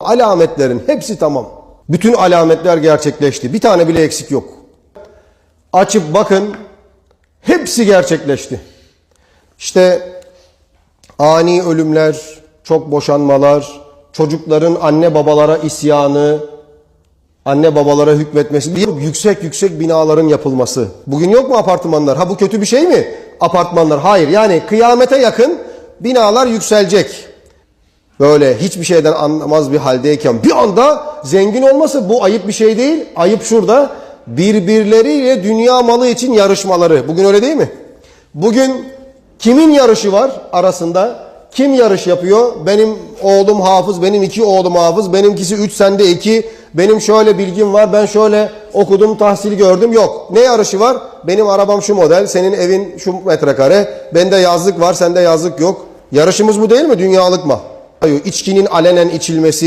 Alametlerin hepsi tamam. Bütün alametler gerçekleşti. Bir tane bile eksik yok. Açıp bakın hepsi gerçekleşti. İşte ani ölümler, çok boşanmalar, çocukların anne babalara isyanı, anne babalara hükmetmesi, yüksek yüksek binaların yapılması. Bugün yok mu apartmanlar? Ha bu kötü bir şey mi? Apartmanlar. Hayır. Yani kıyamete yakın binalar yükselecek. Böyle hiçbir şeyden anlamaz bir haldeyken bir anda zengin olması bu ayıp bir şey değil. Ayıp şurada birbirleriyle dünya malı için yarışmaları. Bugün öyle değil mi? Bugün kimin yarışı var arasında? Kim yarış yapıyor? Benim oğlum hafız, benim iki oğlum hafız, benimkisi üç, sende iki. Benim şöyle bilgim var, ben şöyle okudum, tahsil gördüm. Yok. Ne yarışı var? Benim arabam şu model, senin evin şu metrekare. Bende yazlık var, sende yazlık yok. Yarışımız bu değil mi? Dünyalık mı? İçkinin alenen içilmesi,